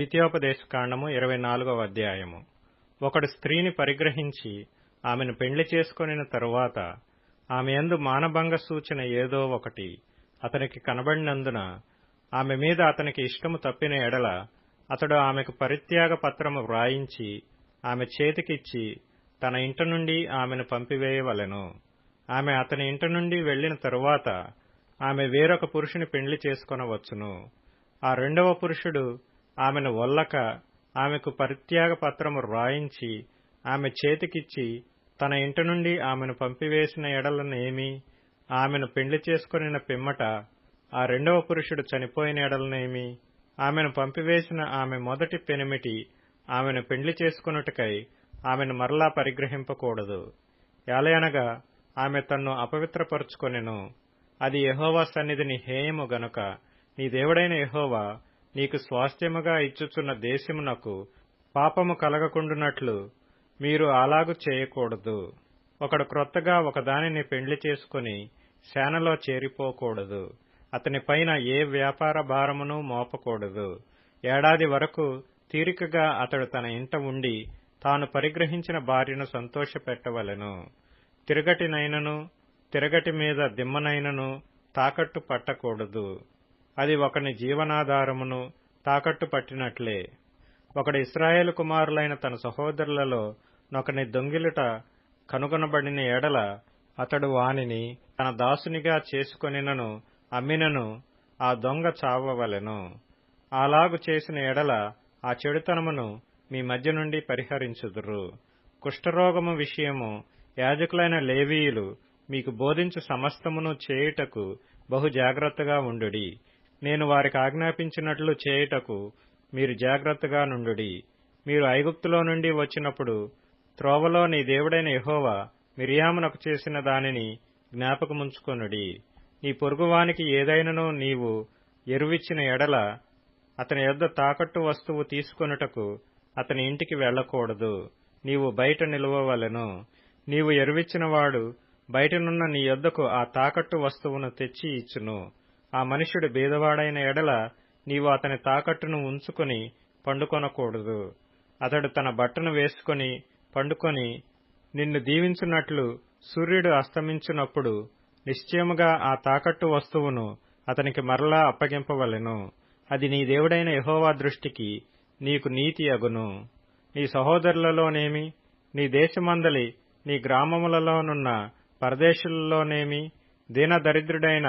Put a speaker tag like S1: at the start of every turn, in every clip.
S1: ద్వితీయోపదేశకాండము ఇరవై నాలుగవ అధ్యాయము. ఒకడు స్త్రీని పరిగ్రహించి ఆమెను పెండ్లి చేసుకొనిన తరువాత ఆమె ఎందు మానభంగ సూచన ఏదో ఒకటి అతనికి కనబడినందున ఆమె మీద అతనికి ఇష్టము తప్పిన ఎడల అతడు ఆమెకు పరిత్యాగ పత్రము వ్రాయించి ఆమె చేతికిచ్చి తన ఇంట నుండి ఆమెను పంపివేయవలెను. ఆమె అతని ఇంట నుండి వెళ్ళిన తరువాత ఆమె వేరొక పురుషుని పెండ్లి చేసుకొనవచ్చును. ఆ రెండవ పురుషుడు ఆమెను ఒల్లక ఆమెకు పరిత్యాగ పత్రము వ్రాయించి ఆమె చేతికిచ్చి తన ఇంటి నుండి ఆమెను పంపివేసిన ఎడలనేమి ఆమెను పెండ్లి చేసుకొనిన పిమ్మట ఆ రెండవ పురుషుడు చనిపోయిన ఎడలనేమి ఆమెను పంపివేసిన ఆమె మొదటి పెనిమిటి ఆమెను పెండ్లి చేసుకొనుటకై ఆమెను మరలా పరిగ్రహింపకూడదు. యాలయనగా ఆమె తన్ను అపవిత్రపరుచుకొనెను. అది యహోవా సన్నిధిని హేయము గనుక. నీ దేవుడైన యహోవా నీకు స్వాస్థ్యముగా ఇచ్చుచున్న దేశమునకు పాపము కలగకుండునట్లు మీరు అలాగు చేయకూడదు. ఒకడు క్రొత్తగా ఒకదానిని పెండ్లి చేసుకుని శానలో చేరిపోకూడదు. అతని పైన ఏ వ్యాపార భారమును మోపకూడదు. ఏడాది వరకు తీరికగా అతడు తన ఇంట ఉండి తాను పరిగ్రహించిన భార్యను సంతోషపెట్టవలెను. తిరగటినైనను తిరగటి మీద దిమ్మనైనను తాకట్టు పట్టకూడదు. అది ఒకని జీవనాధారమును తాకట్టు పట్టినట్లే. ఒకడు ఇస్రాయేల్ కుమారులైన తన సహోదరులలో నొకని దొంగిలుట కనుగొనబడిన ఎడల అతడు వానిని తన దాసునిగా చేసుకొనినను అమ్మినను ఆ దొంగ చావవలెను. అలాగు చేసిన ఎడల ఆ చెడుతనమును మీ మధ్య నుండి పరిహరించుదురు. కుష్ఠరోగము విషయము యాజకులైన లేవీయులు మీకు బోధించు సమస్తమును చేయుటకు బహు జాగ్రత్తగా ఉండుడి. నేను వారికి ఆజ్ఞాపించినట్లు చేయుటకు మీరు జాగ్రత్తగా నుండుడి. మీరు ఐగుప్తులో నుండి వచ్చినప్పుడు త్రోవలో నీ దేవుడైన యహోవా మిరియామునకు చేసిన దానిని జ్ఞాపకముంచుకొనుడి. నీ పొరుగువానికి ఏదైనను నీవు ఎరువిచ్చిన ఎడల అతని యొద్ద తాకట్టు వస్తువు తీసుకొనుటకు అతని ఇంటికి వెళ్ళకూడదు నీవు బయట నిలువవలెను. నీవు ఎరువిచ్చినవాడు బయటనున్న నీ యొద్దకు ఆ తాకట్టు వస్తువును తెచ్చి ఇచ్చును. ఆ మనుష్యుడు బీదవాడైన ఎడల నీవు అతని తాకట్టును ఉంచుకొని పండుకొనకూడదు. అతడు తన బట్టను వేసుకొని పండుకొని నిన్ను దీవించున్నట్లు సూర్యుడు అస్తమించున్నప్పుడు నిశ్చయముగా ఆ తాకట్టు వస్తువును అతనికి మరలా అప్పగింపవలెను. అది నీ దేవుడైన యహోవా దృష్టికి నీకు నీతి అగును. నీ సహోదరులలోనేమి నీ దేశమందలి నీ గ్రామములలోనున్న పరదేశులలోనేమి దీనదరిద్రుడైన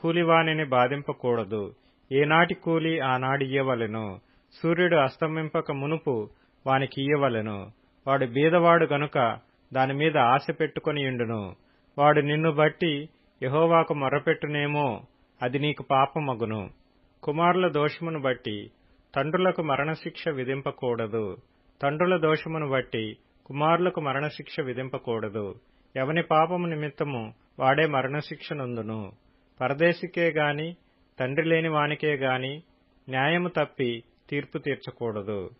S1: కూలివానిని బాధింపకూడదు. ఏనాటి కూలి ఆనాడియ్యవలెను సూర్యుడు అస్తమింపక మునుపు వానికి ఇయ్యవలెను. వాడు బీదవాడు గనుక దానిమీద ఆశ పెట్టుకొనియుండును వాడు నిన్ను బట్టి యహోవాకు మొర్రపెట్టునేమో అది నీకు పాపమగును. కుమారుల దోషమును బట్టి తండ్రులకు మరణశిక్ష విధింపకూడదు. తండ్రుల దోషమును బట్టి కుమారులకు మరణశిక్ష విధింపకూడదు. ఎవని పాపము నిమిత్తము వాడే మరణశిక్ష నందును. పరదేశికే గాని తండ్రి లేని వానికే గాని న్యాయము తప్పి తీర్పు తీర్చకూడదు.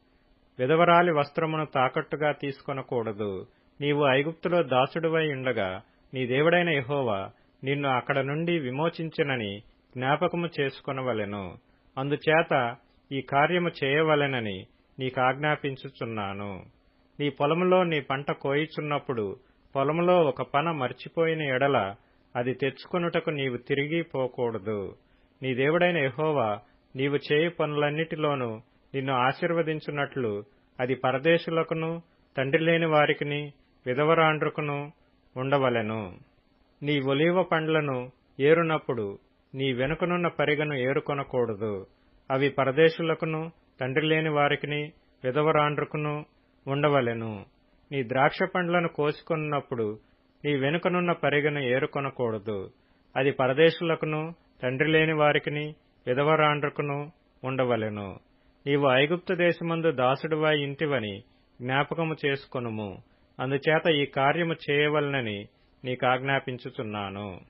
S1: విధవరాలి వస్త్రమును తాకట్టుగా తీసుకొనకూడదు. నీవు ఐగుప్తులో దాసుడువై ఉండగా నీ దేవుడైన యహోవా నిన్ను అక్కడ నుండి విమోచించినని జ్ఞాపకము చేసుకొనవలెను. అందుచేత ఈ కార్యము చేయవలెనని నీకాజ్ఞాపించుచున్నాను. నీ పొలములో నీ పంట కోయిచున్నప్పుడు పొలములో ఒక పన మర్చిపోయిన ఎడల అది తెచ్చుకొనుటకు నీవు తిరిగి పోకూడదు. నీ దేవుడైన యహోవా నీవు చేయు పనులన్నిటిలోనూ నిన్ను ఆశీర్వదించున్నట్లు అది పరదేశులకును తండ్రి లేని వారికిని విధవరాండ్రుకును ఉండవలెను. నీ ఒలీవ పండ్లను ఏరునప్పుడు నీ వెనుకనున్న పరిగను ఏరుకొనకూడదు. అవి పరదేశులకును తండ్రి లేని వారికిని విధవరాండ్రుకును ఉండవలెను. నీ ద్రాక్ష పండ్లను కోసుకొన్నప్పుడు నీ వెనుకనున్న పరిగను ఏరుకొనకూడదు. అది పరదేశులకును తండ్రి లేని వారికిని విధవరాండ్రకును ఉండవలెను. నీవు ఐగుప్తు దేశమందు దాసుడువై ఇంటివని జ్ఞాపకము చేసుకొనుము. అందుచేత ఈ కార్యము చేయవలనని నీకాజ్ఞాపించుచున్నాను.